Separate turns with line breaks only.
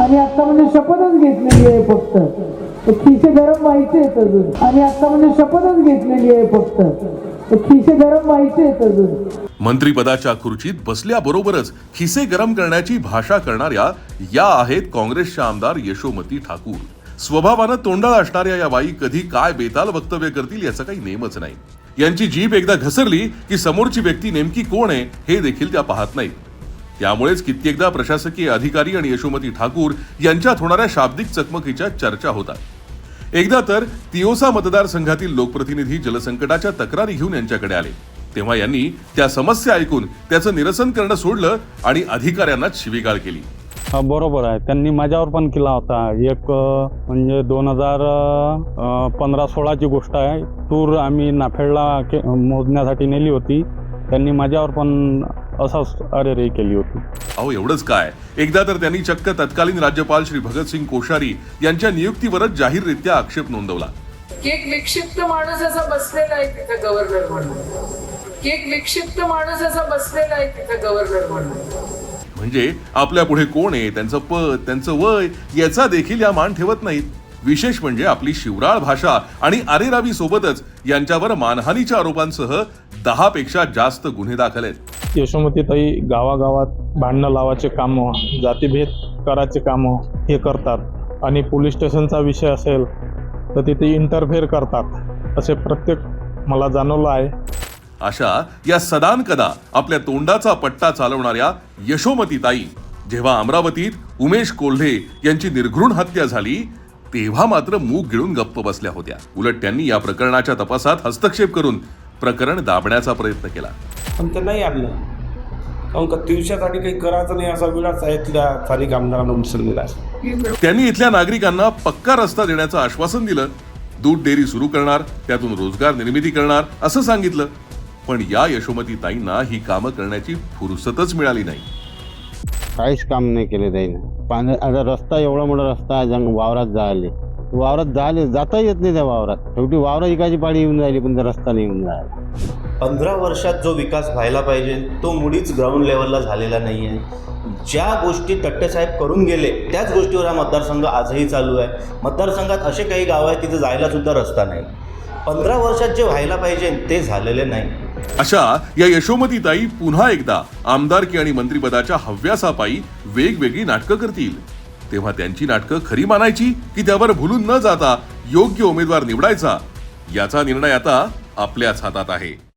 आणि आता म्हणजे शपथच घेतलेली आहे फक्त. खिसे गरम व्हायचे आहेत अजून. आणि आता म्हणजे शपथच घेतलेली आहे फक्त. खिसे गरम व्हायचे आहेत अजून.
मंत्रीपदाच्या खुर्चीत बसल्याबरोबरच खिसे गरम करण्याची भाषा करणाऱ्या या आहेत काँग्रेसच्या आमदार यशोमती ठाकूर. स्वभावानं तोंडाळ असणाऱ्या या बाई कधी काय बेताल वक्तव्य करतील याचं काही नेमच नाही. यांची जीभ एकदा घसरली की समोरची व्यक्ती नेमकी कोण आहे हे देखील त्या पाहत नाहीत. त्यामुळेच कित्येकदा प्रशासकीय अधिकारी आणि यशोमती ठाकूर यांच्यात होणाऱ्या शाब्दिक चकमकीच्या चर्चा होतात. एकदा तर तिओसा मतदारसंघातील लोकप्रतिनिधी जलसंकटाच्या तक्रारी घेऊन यांच्याकडे आले. तेव्हा यांनी त्या समस्या ऐकून त्याचं निरसन करणं सोडलं आणि अधिकाऱ्यांनाच शिवीगाळ केली.
बरोबर आहे. त्यांनी माझ्यावर पण केला होता. एक म्हणजे दोन हजार पंधरा सोळाची गोष्ट आहे. तूर आम्ही नाफेडला मोजण्यासाठी नेली होती. त्यांनी माझ्यावर पण असंच अरेराई केली होती.
अहो एवढंच काय? एकदा तर त्यांनी चक्क तत्कालीन राज्यपाल श्री भगतसिंग कोश्यारी यांच्या नियुक्तीवरच जाहीररित्या आक्षेप नोंदवला.
की एक विक्षिप्त माणूस असा बसलेला आहे तिथे गव्हर्नर म्हणून. की एक विक्षिप्त माणूस असा बसलेला आहे तिथे गव्हर्नर म्हणून.
म्हणजे आपल्या पुढे कोण आहे? त्यांचं पद त्यांचं वय याचा देखील या मान ठेवत नाहीत. विशेष म्हणजे आपली शिवराळ भाषा आणि आरेरावी सोबतच यांच्यावर मानहानीच्या आरोपांसह दहा पेक्षा जास्त गुन्हे दाखल आहेत.
यशोमतीताई गावागावात भांडणं लावायचे कामं जातीभेद करायचे कामं हे करतात. आणि पोलीस स्टेशनचा विषय असेल तर तिथे इंटरफेअर करतात असे प्रत्येक मला जाणवलं आहे.
अशा या सदान कदा आपल्या तोंडाचा पट्टा चालवणाऱ्या यशोमतीताई जेव्हा अमरावतीत उमेश कोल्हे यांची निर्घृण हत्या झाली तेव्हा मात्र मूग गिळून गप्प बसल्या होत्या. उलट त्यांनी या प्रकरणाच्या तपासात हस्तक्षेप करून प्रकरण दाबण्याचा प्रयत्न केला.
पण ते नाही आणलं. काहून का दिवसासाठी काही करायचं नाही असा विलास आहे तिला स्थानिक आमदारांना उचललेला आहे
त्यांनी इथल्या नागरिकांना पक्का रस्ता देण्याचं आश्वासन दिलं. दूध डेअरी सुरू करणार त्यातून रोजगार निर्मिती करणार असं सांगितलं. पण या यशोमती ताईंना ही कामं करण्याची फुरसतच मिळाली नाही.
काहीच काम नाही केले त्याने पाणी आता रस्ता एवढा मोठा रस्ता आहे जंग वावरात जायले. वावरात जायले जाता येत नाही त्या वावरात. शेवटी वावरा इकायची पाळी येऊन राहिली पण रस्ता नाही येऊन राहिला.
पंधरा वर्षात जो विकास व्हायला पाहिजे तो मुळीच ग्राउंड लेवलला झालेला नाही आहे ज्या गोष्टी तट्टेसाहेब करून गेले त्याच गोष्टीवर हा मतदारसंघ आजही चालू आहे. मतदारसंघात असे काही गाव आहेत तिथे जायला सुद्धा रस्ता नाही. पंधरा वर्षात जे व्हायला पाहिजे ते झालेले नाही.
अशा या यशोमतीताई पुन्हा एकदा आमदारकी आणि मंत्रिपदाच्या हव्यासापायी वेगवेगळी नाटकं करतील. तेव्हा त्यांची नाटकं खरी मानायची की त्यावर भुलून न जाता योग्य उमेदवार निवडायचा याचा निर्णय आता आपल्याच हातात आहे.